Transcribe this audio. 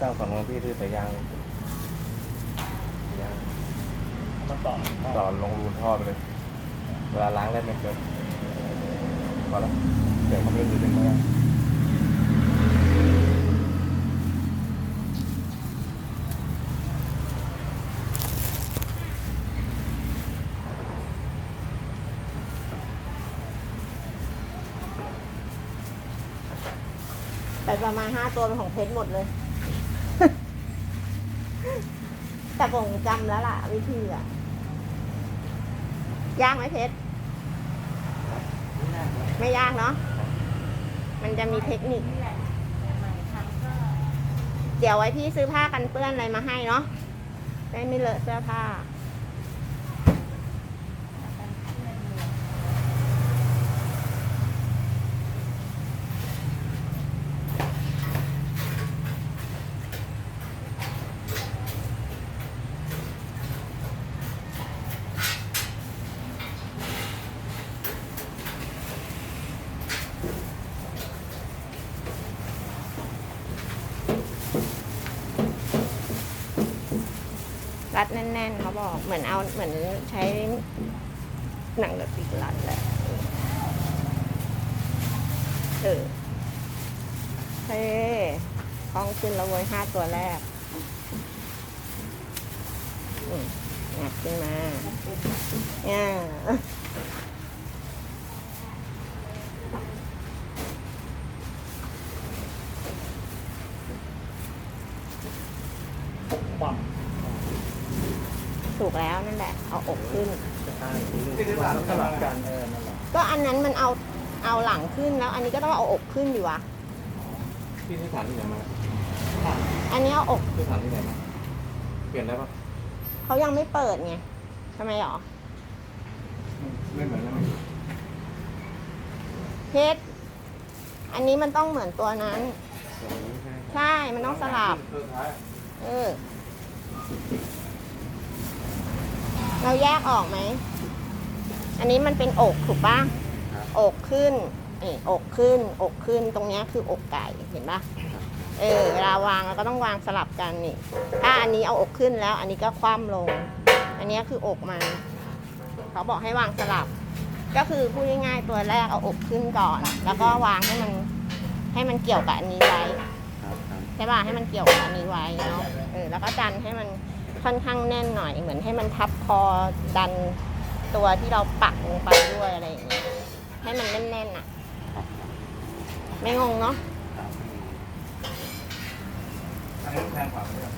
ต้องฝั่งของพี่ที่สายยางสายยางมาต่อต่อลงรูนท่อไปเลย เวลาล้างได้ไม่เกินพอแล้วเดี๋ยวเขาไม่รู้ดึงมาแต่ประมาณห้าตัวเป็นของเพชรหมดเลย แต่ผมจำแล้วล่ะ วิธีอะยากไหมเพชรไม่ยากเนาะมันจะมีเทคนิค เดี๋ยวไว้พี่ซื้อผ้ากันเปื้อนอะไรมาให้เนาะได้ไม่เลอะเสื้อผ้า รัดแน่นๆเขาบอกเหมือนเอาเหมือนใช้หนังกระติกรัดแหละเออเฮ้คล้องขึ้นแล้วเว้ยห้าตัวแรกอืมงัดขึ้นมาเนี่ย ปั๊ม ถูกแล้วนั่นแหละเอาอกขึ้น ใช่สลับกันเออนั่นแหละก็อันนั้นมันเอาเอาหลังขึ้นแล้ว อันนี้ก็ต้องเอาอกขึ้นดีวะพี่ที่ฐานที่ไหนมาอันนี้เอาอกที่ฐานที่ไหนมาเปลี่ยนได้ปะเขายังไม่เปิดไงทำไมหรอไม่เหมือนแล้วไหมเพชรอันนี้มันต้องเหมือนตัวนั้น ใช่มันต้องสลับ เออ เราแยกออกไหม อันนี้มันเป็นอกถูกปะอกขึ้นนี่อกขึ้น อกขึ้น ตรงเนี้ยคืออกไก่เห็นปะเออเวลาวางเราก็ต้องวางสลับกันนี่ ถ้าอันนี้เอาอกขึ้นแล้ว อันนี้ก็คว่ำลง อันเนี้ยคืออกมัน เขาบอกให้วางสลับ ก็คือพูดง่ายๆตัวแรกเอาอกขึ้นก่อน แล้วก็วางให้มันให้มันเกี่ยวกับอันนี้ไว้ครับครับใช่ป่ะให้มันเกี่ยวกับอันนี้ไว้เนาะเออแล้วก็ดันให้มัน ค่อนข้างแน่นหน่อย เหมือนให้มันทับคอดันตัวที่เราปักลงไปด้วยอะไรอย่างเงี้ยให้มันแน่นๆอะ ไม่งงเนาะอันนี้แทนขวาเลย